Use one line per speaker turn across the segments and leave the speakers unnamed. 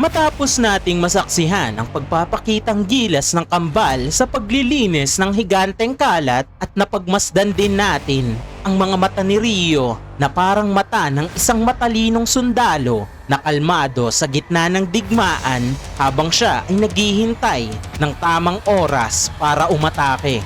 Matapos nating masaksihan ang pagpapakitang gilas ng kambal sa paglilinis ng higanteng kalat at napagmasdan din natin ang mga mata ni Rio na parang mata ng isang matalinong sundalo na kalmado sa gitna ng digmaan habang siya ay naghihintay ng tamang oras para umatake.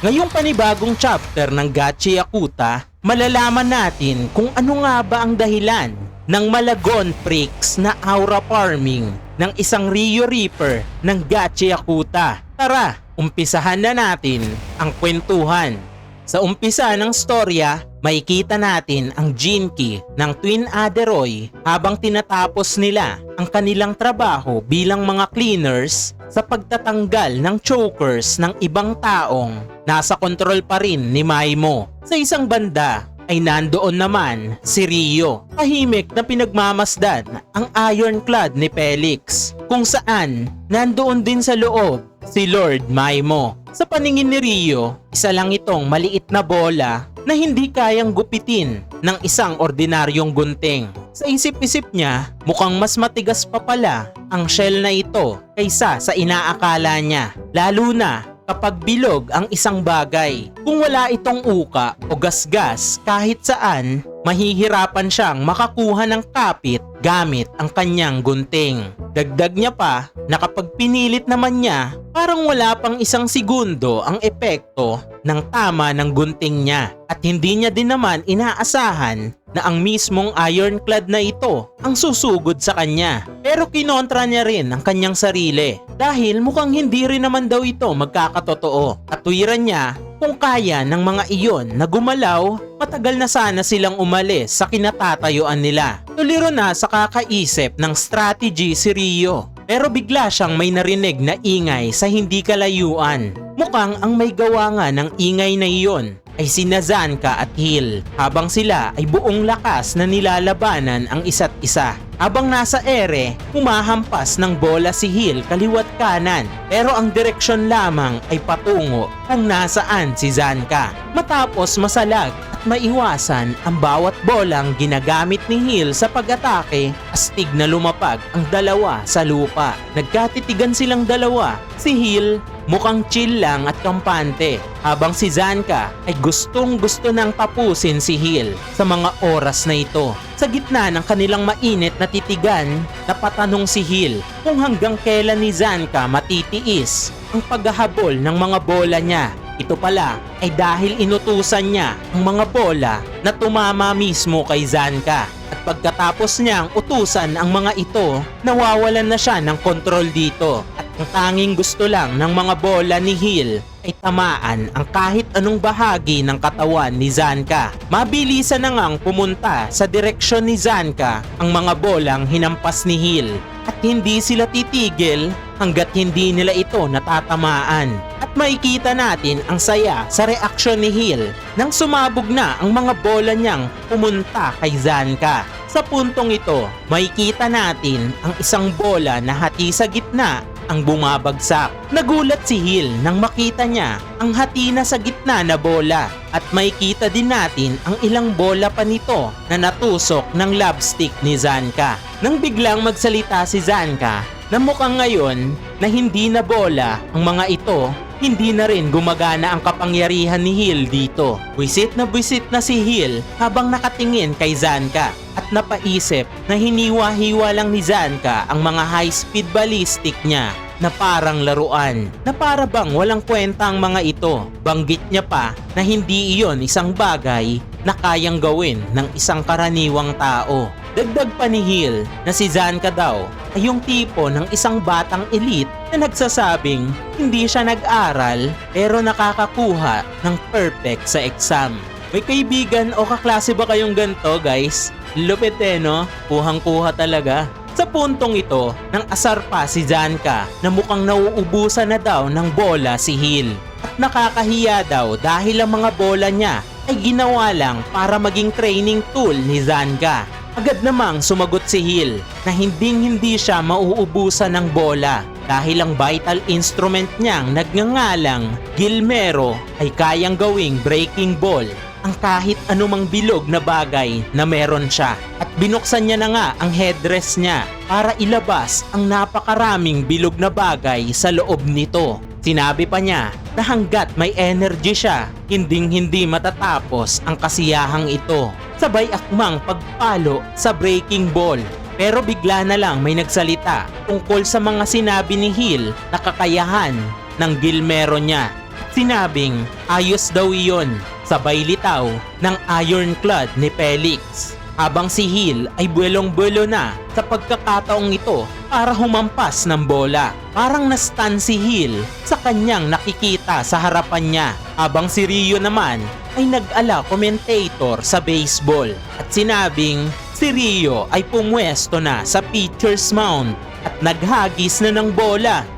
Ngayong panibagong chapter ng Gachi Yakuta, malalaman natin kung ano nga ba ang dahilan ng Malagon Pricks na aura farming ng isang Rio Reaper ng Gachi Yakuta. Tara, umpisahan na natin ang kwentuhan. Sa umpisa ng storya, makikita natin ang Jinki ng Twin Aderoy habang tinatapos nila ang kanilang trabaho bilang mga cleaners sa pagtatanggal ng chokers ng ibang taong nasa kontrol pa rin ni Maimo. Sa isang banda ay nandoon naman si Rio. Tahimik na pinagmamasdan ang ironclad ni Felix kung saan nandoon din sa loob si Lord Maimo. Sa paningin ni Rio, isa lang itong maliit na bola na hindi kayang gupitin ng isang ordinaryong gunting. Sa isip-isip niya, mukhang mas matigas pa pala ang shell na ito kaysa sa inaakala niya. Lalo na kapag bilog ang isang bagay. Kung wala itong uka o gasgas kahit saan, mahihirapan siyang makakuha ng kapit gamit ang kanyang gunting. Dagdag niya pa na kapag pinilit naman niya, parang wala pang isang segundo ang epekto ng tama ng gunting niya. At hindi niya din naman inaasahan na ang mismong ironclad na ito ang susugod sa kanya. Pero kinontra niya rin ang kanyang sarili dahil mukhang hindi rin naman daw ito magkakatotoo. Katwiran niya kung kaya ng mga iyon na gumalaw, matagal na sana silang umalis sa kinatatayuan nila. Tuliro na sa kakaisip ng strategy si Rio. Pero bigla siyang may narinig na ingay sa hindi kalayuan. Mukhang ang may gawa nga ng ingay na iyon ay sina Zanka at Hill habang sila ay buong lakas na nilalabanan ang isa't isa. Habang nasa ere, humahampas ng bola si Hill kaliwat kanan pero ang direksyon lamang ay patungo kung nasaan si Zanka. Matapos masalag at maiwasan ang bawat bolang ginagamit ni Hill sa pag-atake, astig na lumapag ang dalawa sa lupa. Nagkatitigan silang dalawa. Si Hill mukhang chill lang at kampante habang si Zanka ay gustong gusto nang tapusin si Hill sa mga oras na ito. Sa gitna ng kanilang mainit na titigan, napatanong si Hill kung hanggang kailan ni Zanka matitiis ang paghahabol ng mga bola niya. Ito pala ay dahil inutusan niya ang mga bola na tumama mismo kay Zanka. At pagkatapos niyang utusan ang mga ito, nawawalan na siya ng kontrol dito. At ang tanging gusto lang ng mga bola ni Hill ay tamaan ang kahit anong bahagi ng katawan ni Zanka. Mabilisan na ngang pumunta sa direksyon ni Zanka ang mga bolang hinampas ni Hill at hindi sila titigil hanggat hindi nila ito natatamaan. At makikita natin ang saya sa reaksyon ni Hill nang sumabog na ang mga bola niyang pumunta kay Zanka. Sa puntong ito, makikita natin ang isang bola na hati sa gitna ang bumabagsak. Nagulat si Hill nang makita niya ang hati na sa gitna na bola at makikita din natin ang ilang bola pa nito na natusok ng lobstick ni Zanka. Nang biglang magsalita si Zanka na mukhang ngayon na hindi na bola ang mga ito hindi na rin gumagana ang kapangyarihan ni Hill dito. Buisit na buisit na si Hill habang nakatingin kay Zanka at napaisip na hiniwa-hiwa lang ni Zanka ang mga high-speed ballistic niya na parang laruan, na para bang walang kwenta ang mga ito. Banggit niya pa na hindi iyon isang bagay na kayang gawin ng isang karaniwang tao. Dagdag pa ni Hill na si Zanka daw ay yung tipo ng isang batang elite na nagsasabing hindi siya nag-aral pero nakakakuha ng perfect sa exam. May kaibigan o kaklase ba kayong ganto guys? Lupit eh no? Kuhang-kuha talaga. Sa puntong ito, nang asar pa si Zanka na mukhang nauubusan na daw ng bola si Hill. At nakakahiya daw dahil ang mga bola niya ay ginawa lang para maging training tool ni Zanka. Agad namang sumagot si Hill na hinding hindi siya mauubusan ng bola dahil ang vital instrument niyang nagngangalang Gilmero ay kayang gawing breaking ball ang kahit anumang bilog na bagay na meron siya. At binuksan niya na nga ang headdress niya para ilabas ang napakaraming bilog na bagay sa loob nito. Sinabi pa niya na hanggat may energy siya, hinding hindi matatapos ang kasiyahang ito. Sabay akmang pagpalo sa breaking ball. Pero bigla na lang may nagsalita tungkol sa mga sinabi ni Hill na kakayahan ng Gilmero niya. Sinabing ayos daw iyon sabay litaw ng ironclad ni Felix. Habang si Hill ay buwelong-buwelo na sa pagkakataong ito para humampas ng bola. Parang na-stun si Hill sa kanyang nakikita sa harapan niya. Habang si Rio naman ay nag-ala commentator sa baseball at sinabing si Rio ay pumwesto na sa pitcher's mound at naghagis na ng bola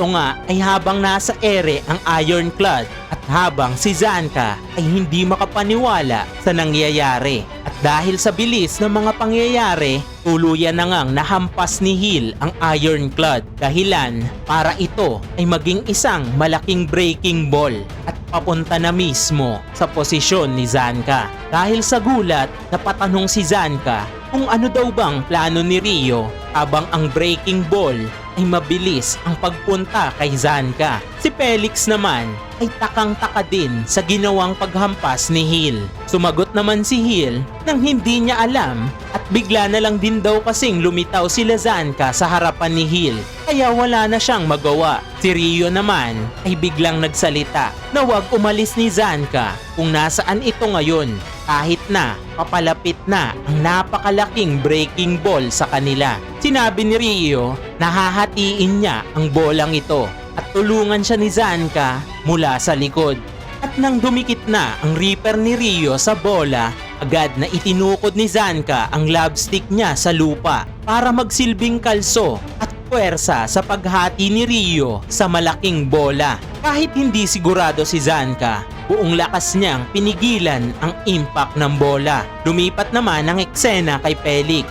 ito nga ay habang nasa ere ang ironclad at habang si Zanka ay hindi makapaniwala sa nangyayari. At dahil sa bilis ng mga pangyayari, tuluyan na ngang nahampas ni Hill ang ironclad dahilan para ito ay maging isang malaking breaking ball at papunta na mismo sa posisyon ni Zanka. Dahil sa gulat, napatanong si Zanka kung ano daw bang plano ni Rio habang ang breaking ball ay mabilis ang pagpunta kay Zanka. Si Felix naman ay takang-taka din sa ginawang paghampas ni Hill. Sumagot naman si Hill nang hindi niya alam at bigla na lang din daw kasing lumitaw sila Zanka sa harapan ni Hill kaya wala na siyang magawa. Si Rio naman ay biglang nagsalita na wag umalis ni Zanka kung nasaan ito ngayon kahit na papalapit na ang napakalaking breaking ball sa kanila. Sinabi ni Rio na hahatiin niya ang bolang ito at tulungan siya ni Zanka mula sa likod. At nang dumikit na ang reaper ni Rio sa bola, agad na itinukod ni Zanka ang lobstick niya sa lupa para magsilbing kalso at puwersa sa paghati ni Rio sa malaking bola. Kahit hindi sigurado si Zanka, buong lakas niyang pinigilan ang impact ng bola. Lumipat naman ang eksena kay Felix.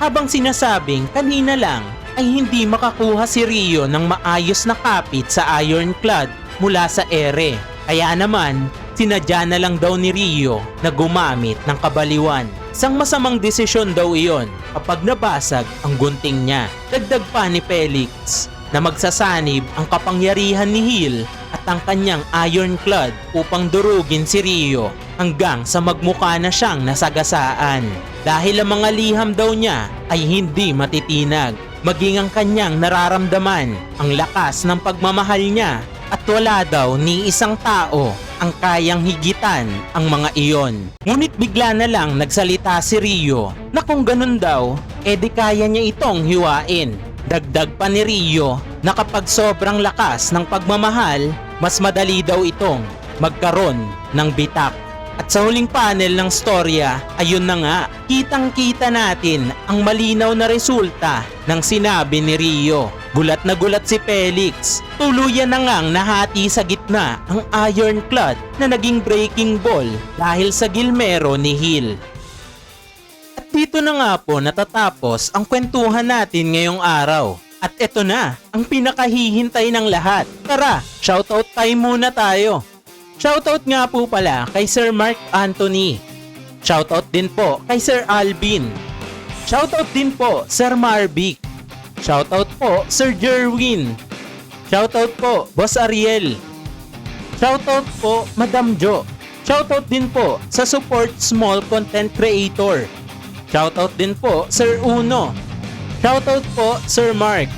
Habang sinasabing kanina lang ay hindi makakuha si Rio ng maayos na kapit sa ironclad mula sa ere. Kaya naman, sinadya na lang daw ni Rio na gumamit ng kabaliwan. Isang masamang desisyon daw iyon kapag nabasag ang gunting niya. Dagdag pa ni Felix na magsasanib ang kapangyarihan ni Hill at ang kanyang ironclad upang durugin si Rio hanggang sa magmukha na siyang nasagasaan. Dahil ang mga liham daw niya ay hindi matitinag, maging ang kanyang nararamdaman ang lakas ng pagmamahal niya at wala daw ni isang tao ang kayang higitan ang mga iyon. Ngunit bigla na lang nagsalita si Rio na kung ganun daw, edi kaya niya itong hiwain. Dagdag pa ni Rio na kapag sobrang lakas ng pagmamahal, mas madali daw itong magkaroon ng bitak. At sa huling panel ng storya, ayun na nga, kitang-kita natin ang malinaw na resulta ng sinabi ni Rio. Gulat na gulat si Felix. Tuluyan na ngang nahati sa gitna ang ironclad na naging breaking ball dahil sa gilmero ni Hill. At dito na nga po natatapos ang kwentuhan natin ngayong araw. At eto na, ang pinakahihintay ng lahat. Tara, shoutout time muna tayo. Shoutout nga po pala kay Sir Mark Anthony. Shoutout din po kay Sir Alvin. Shoutout din po Sir Marvic. Shoutout po Sir Jerwin. Shoutout po Boss Ariel. Shoutout po Madam Jo. Shoutout din po sa support small content creator. Shoutout din po Sir Uno. Shoutout po Sir Mark.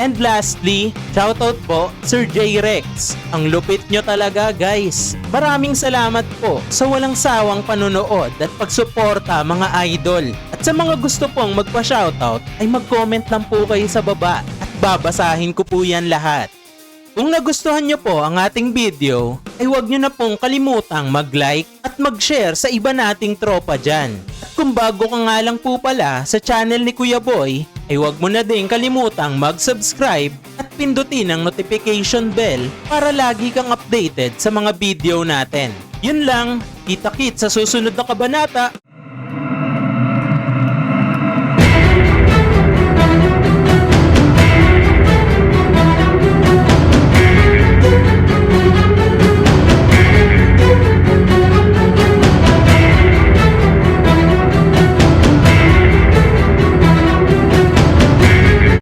And lastly, shoutout po Sir J. Rex. Ang lupit nyo talaga guys. Maraming salamat po sa walang sawang panonood at pagsuporta mga idol. At sa mga gusto pong magpa-shoutout ay mag-comment lang po kayo sa baba at babasahin ko po yan lahat. Kung nagustuhan nyo po ang ating video, ay huwag nyo na pong kalimutang mag-like at mag-share sa iba nating tropa dyan. At kung bago ka nga lang po pala sa channel ni Kuya Boy, ay huwag mo na din kalimutang mag-subscribe at pindutin ang notification bell para lagi kang updated sa mga video natin. Yun lang, kita-kit sa susunod na kabanata.